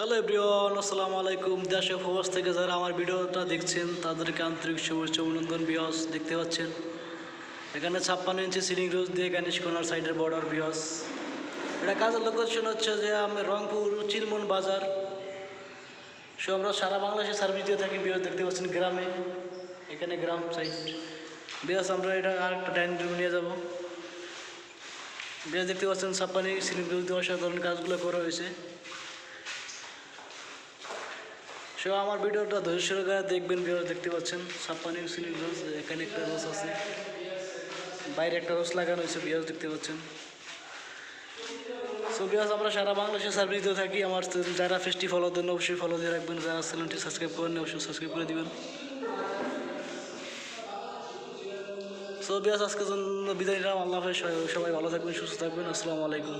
Hello everyone, আসসালামু আলাইকুম। দেশে প্রবাস থেকে যারা আমার ভিডিওটা দেখছেন, তাদেরকে আন্তরিক শুভেচ্ছা, অভিনন্দন বিহস দেখতে পাচ্ছেন। এখানে ছাপ্পান্ন ইঞ্চি সিলিং রোজ দিয়ে গানিশ কোনার সাইডের বর্ডার বিহস এটা কাজের লোকেশন হচ্ছে যে আমি রংপুর চিলমন বাজার। সো আমরা সারা বাংলাদেশে সার্ভিস দিয়ে থাকি বিহস দেখতে পাচ্ছেন গ্রামে। এখানে গ্রাম সাইড বিহস আমরা এটা আর একটা ডাইনিং রুম নিয়ে যাব। বিহস দেখতে পাচ্ছেন ছাপ্পান্ন ইঞ্চি সিলিং রোজ দিয়ে অসাধারণ কাজগুলো করা হয়েছে। সো আমার ভিডিওটা ধৈর্য সহকারে দেখবেন ভিডিও দেখতে পাচ্ছেন। ছাপ্পান্ন সিলিং রোজ, এখানে একটা রোজ আছে। বাইরে একটা রোজ লাগানো হয়েছে বিয়াজ দেখতে পাচ্ছেন। সো বিয়াজ আমরা সারা বাংলাদেশে সার্ভিস দিয়ে থাকি। আমার যারা ফেস্টি ফলো দেন, অবশ্যই ফলো দিয়ে রাখবেন। যারা চ্যানেলটি সাবস্ক্রাইব করেন অবশ্যই সাবস্ক্রাইব করে দিবেন। সো বিয়াজ আজকের জন্য বিদায় নিলাম। আল্লাহ সবাই ভালো থাকবেন, সুস্থ থাকবেন। আসসালামু আলাইকুম।